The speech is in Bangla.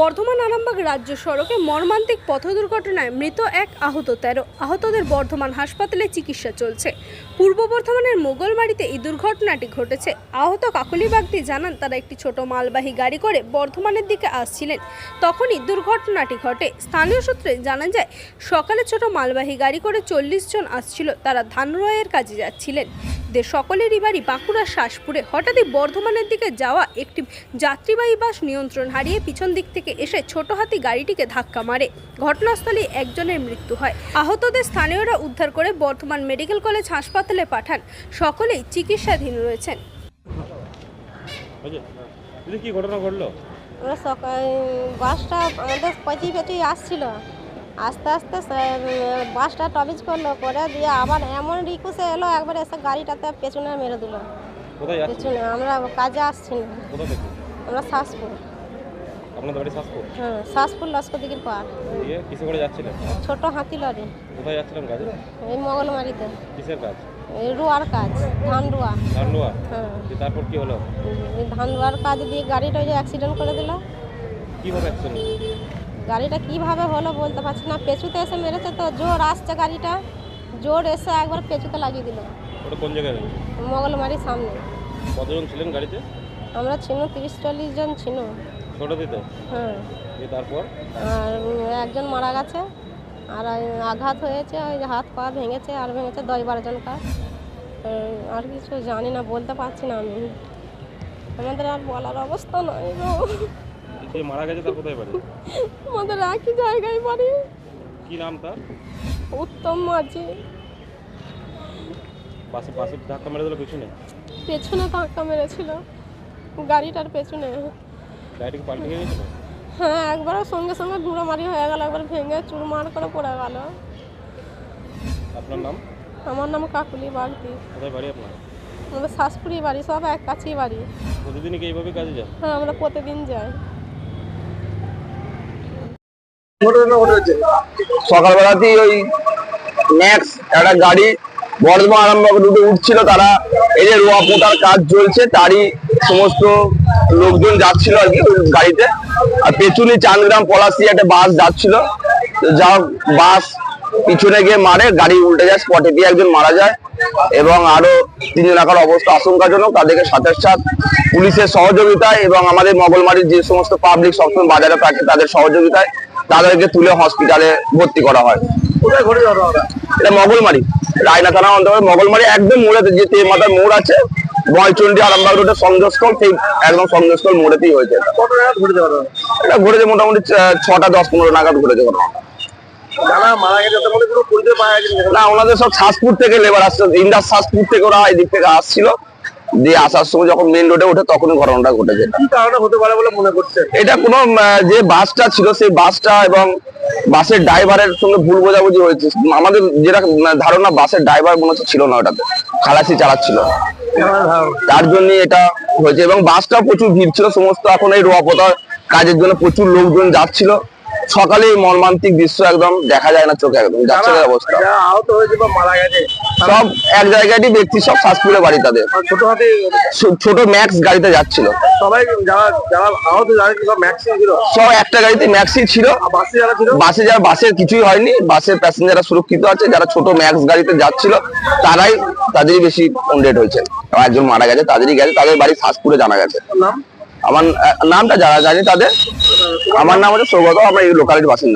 বর্ধমান আরামবাগ রাজ্য সড়কে মর্মান্তিক পথ দুর্ঘটনায় মৃত এক আহত তেরো আহতদের বর্ধমান হাসপাতালে চিকিৎসা চলছে। পূর্ব বর্ধমানের মোগলবাড়িতে এই দুর্ঘটনাটি ঘটেছে। আহত কাকলি বাগদি জানান, তারা একটি ছোট মালবাহী গাড়ি করে বর্ধমানের দিকে আসছিলেন। তখনই দুর্ঘটনাটি ঘটে। স্থানীয় সূত্রে জানা যায়, সকালে ছোট মালবাহী গাড়ি করে চল্লিশ জন আসছিল। তারা ধান রোয়ের কাজে যাচ্ছিলেন। দের সকলেরই বাড়ি বাঁকুড়া শাসপুরে। হঠাৎই বর্ধমানের দিকে যাওয়া একটি যাত্রীবাহী বাস নিয়ন্ত্রণ হারিয়ে পিছন দিক থেকে এসে ছোট হাতি গাড়িটিকে ধাক্কা মারে। ঘটনাস্থলে একজনের মৃত্যু হয়। আহতদের স্থানীয়রা উদ্ধার করে বর্ধমান মেডিকেল কলেজ হাসপাতালে পাঠান। সকলেই চিকিৎসাধীন রয়েছেন। বুঝলি কি ঘটনা ঘটলো? সকাল বাসটা আমাদের পচি পচি আসছিল। আস্তে আস্তে বাসটা টপিজ করল করে দিয়ে আবার এমন রিকুসে এলো একবার এসে গাড়িটাতে পেছনে মেরে দিল। পেছনে আমরা কাজে আসছি না। আমরা শ্বাসপুর আপনাদের বাড়ি শাসপুর? হ্যাঁ দিয়ে কিসে করে যাচ্ছিলেন? ছোট হাতি লরি কোথায় যাচ্ছিলেন কাজে? এই মগলমারিতে কিসের কাজ? এই রুয়ার কাজ ধান রুয়া ধান রোয়া হ্যাঁ তারপর কি হলো? এই ধান রুয়ার কাজ দিয়ে গাড়িটা ওই যে অ্যাক্সিডেন্ট করে দিল। কীভাবে অ্যাক্সিডেন্ট গাড়িটা কীভাবে হলো বলতে পারছি না। পেছুতে এসে মেরেছে তো জোর আসছে গাড়িটা। জোর এসে একবার পেছুতে লাগিয়ে দিল। ওটা কোন জায়গায় মগলমারির সামনে। কতজন ছিলেন গাড়িতে? আমরা ছিল তিরিশ চল্লিশ জন ছিল ছোট দিতে? হ্যাঁ। তারপর? আর একজন মারা গেছে। আর আঘাত হয়েছে ওই হাত পা ভেঙেছে আর ভেঙেছে দশ বারো জনকার এই, আর কিছু জানি না বলতে পারছি না আমি। আমাদের আর বলার অবস্থা নয় যে মারা গেছে তার কোথায় বাড়ি? আমাদের একই জায়গায় বাড়ি। কি নাম তার? উত্তম মাঝি। পাশে পাশে ধাক্কা মেরে দিল পিছনে? পেছনে ধাক্কা মেরেছিল। গাড়িটার পেছনে। গাড়িটা কি পাল্টে গিয়েছিল হ্যাঁ একবারও সঙ্গে সঙ্গে গুঁড়োমারি হয়ে গেল একবার ভেঙে চুরমার করে পড়ে গেল। আপনার নাম? আমার নাম কাকুলি বাগদি। কোথায় বাড়ি আপনার? আমাদের শাসপুরি বাড়ি সব এক কাছেই বাড়ি। প্রতিদিনই কি এইভাবে কাজে যান হ্যাঁ আমরা প্রতিদিন যাই। সকালবেলাতেই ওই ম্যাক্স একটা গাড়ি, বর্ধমান আরামবাগ রুটে উঠছিল তারা। এই যে রোয়া পোতার কাজ চলছে, তারই সমস্ত লোকজন যাচ্ছিল আর কি গাড়িতে। আর পেছনে চান্দগ্রাম পলাশি একটা বাস যাচ্ছিল। যা বাস পিছনে গিয়ে মারে, গাড়ি উল্টে যায় স্পটে দিয়ে একজন মারা যায়। এবং আরও তিনজন একার অবস্থা আশঙ্কাজনক, তাদেরকে সাথে সাথ পুলিশের সহযোগিতায় এবং আমাদের মগলমারির যে সমস্ত পাবলিক সবসময় বাজারে থাকে, তাদের সহযোগিতায় তাদেরকে তুলে হসপিটালে ভর্তি করা হয়। এটা মগলমারি রায়না থানা অন্তর্গত মগলমারি একদম মোড়েতে যে তে মাথার মোড় আছে বয়চন্ডী আরামবাগ রোডের সংযোগস্থল সেই একদম সংযোগস্থল মোড়েতেই হয়েছে এটা। ঘটেছে মোটামুটি ছটা দশ পনেরো নাগাদ ঘটেছে ঘটনা যারা মারা গেছে তাদের মধ্যে কোনো গেছে না ওনাদের সব শ্বাসপুর থেকে লেবার আসছে। ইন্দাস শ্বাসপুর থেকে ওরা এদিক থেকে আসছিল। দিয়ে আসার সময় যখন মেন রোডে ওঠে তখনই ঘটনাটা ঘটেছে। কি কারণে হতে পারে বলে মনে করছে এটা কোনো যে বাসটা ছিল সেই বাসটা এবং বাসের ড্রাইভারের সঙ্গে ভুল বোঝাবুঝি হয়েছে। আমাদের যেটা ধারণা বাসের ড্রাইভার মনে হচ্ছে ছিল না ওটাতে। খালাসি চালাচ্ছিল। তার জন্য এটা হয়েছে এবং বাসটাও প্রচুর ভিড় ছিল। সমস্ত এখন এই রোয়াপতার কাজের জন্য প্রচুর লোকজন যাচ্ছিল। সকালে মর্মান্তিক দৃশ্য একদম দেখা যায় না চোখে একদম যাচ্ছে অবস্থা। আহত হয়েছে বা মারা গেছে সব এক জায়গায় ব্যক্তি সব শ্বাসপুরে বাড়ি তাদের। ছোট হাতে ছোট ম্যাক্স গাড়িতে যাচ্ছিল। সবাই যারা যারা আহত যারা সব ম্যাক্সিম ছিল? সব একটা গাড়িতে ম্যাক্সি ছিল। বাসে যারা ছিল? বাসে যারা বাসের কিছুই হয়নি। বাসের প্যাসেঞ্জাররা সুরক্ষিত আছে। যারা ছোট ম্যাক্স গাড়িতে যাচ্ছিল তারাই তাদেরই বেশি হয়েছে। একজন মারা গেছে তাদেরই গেছে। তাদের বাড়ি জানা গেছে। নাম? আমার নামটা যারা জানি তাদের। আমার নাম হচ্ছে সৌগত আমরা এই লোকালিটির বাসিন্দা।